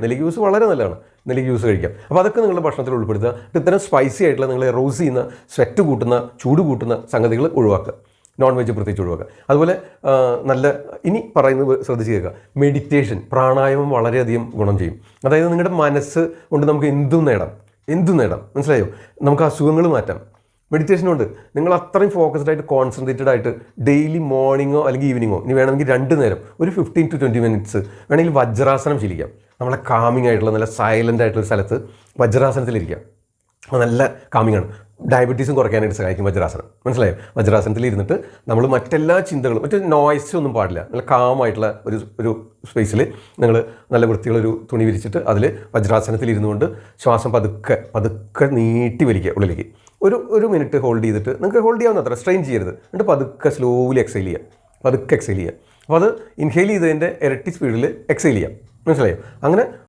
നെല്ലിക്ക ജ്യൂസ് വളരെ നല്ലതാണ്. നെല്ലിക്ക ജ്യൂസ് കഴിക്കാം. അപ്പോൾ അതൊക്കെ നിങ്ങളുടെ ഭക്ഷണത്തിൽ ഉൾപ്പെടുത്തുക. ഇത്തരം സ്പൈസി ആയിട്ടുള്ള നിങ്ങളെ റോസ് ചെയ്യുന്ന സ്വെറ്റ് കൂട്ടുന്ന ചൂട് കൂട്ടുന്ന സംഗതികൾ ഒഴിവാക്കുക. നോൺ വെജ് പ്രത്യേകിച്ച് ഒഴിവാക്കുക. അതുപോലെ നല്ല ഇനി പറയുന്നത് ശ്രദ്ധിച്ച് കേൾക്കുക. മെഡിറ്റേഷൻ പ്രാണായാമം വളരെയധികം ഗുണം ചെയ്യും. അതായത് നിങ്ങളുടെ മനസ്സ് കൊണ്ട് നമുക്ക് എന്തും നേടാം. എന്തും നേടാം. മനസ്സിലായോ? നമുക്ക് അസുഖങ്ങൾ മാറ്റാം. മെഡിറ്റേഷൻ കൊണ്ട് നിങ്ങൾ അത്രയും ഫോക്കസ്ഡ് ആയിട്ട് കോൺസെൻട്രേറ്റഡ് ആയിട്ട് ഡെയിലി മോർണിംഗോ അല്ലെങ്കിൽ ഈവനിങ്ങോ ഇനി വേണമെങ്കിൽ രണ്ട് നേരം ഒരു ഫിഫ്റ്റീൻ ടു ട്വന്റി മിനിറ്റ്സ് വേണമെങ്കിൽ വജ്രാസനം ശീലിക്കാം. നമ്മളെ കാമിങ് ആയിട്ടുള്ള നല്ല സൈലന്റ് ആയിട്ടുള്ള സ്ഥലത്ത് വജ്രാസനത്തിലിരിക്കാം നല്ല കാമിങ് ആണ്. ഡയബറ്റീസും കുറയ്ക്കാനായിട്ട് സഹായിക്കും വജ്രാസനം. മനസ്സിലായോ? വജ്രാസനത്തിൽ ഇരുന്നിട്ട് നമ്മൾ മറ്റെല്ലാ ചിന്തകളും മറ്റു നോയ്സ് ഒന്നും പാടില്ല. നല്ല കാമായിട്ടുള്ള ഒരു ഒരു സ്പേസിൽ നിങ്ങൾ നല്ല വൃത്തിയുള്ള ഒരു തുണി വിരിച്ചിട്ട് അതിൽ വജ്രാസനത്തിൽ ഇരുന്നുകൊണ്ട് ശ്വാസം പതുക്കെ പതുക്കെ നീട്ടി വലിക്കുക ഉള്ളിലേക്ക്. ഒരു ഒരു മിനിറ്റ് ഹോൾഡ് ചെയ്തിട്ട് നിങ്ങൾക്ക് ഹോൾഡ് ചെയ്യാവുന്ന അത്ര സ്ട്രെയിൻ ചെയ്യരുത്. എന്നിട്ട് പതുക്കെ സ്ലോലി എക്സൈൽ ചെയ്യുക. പതുക്കെ എക്സൈൽ ചെയ്യുക. അപ്പോൾ അത് ഇൻഹെയിൽ ചെയ്തതിന്റെ ഇരട്ടി സ്പീഡിൽ എക്സൈൽ ചെയ്യാം. മനസ്സിലായോ? അങ്ങനെ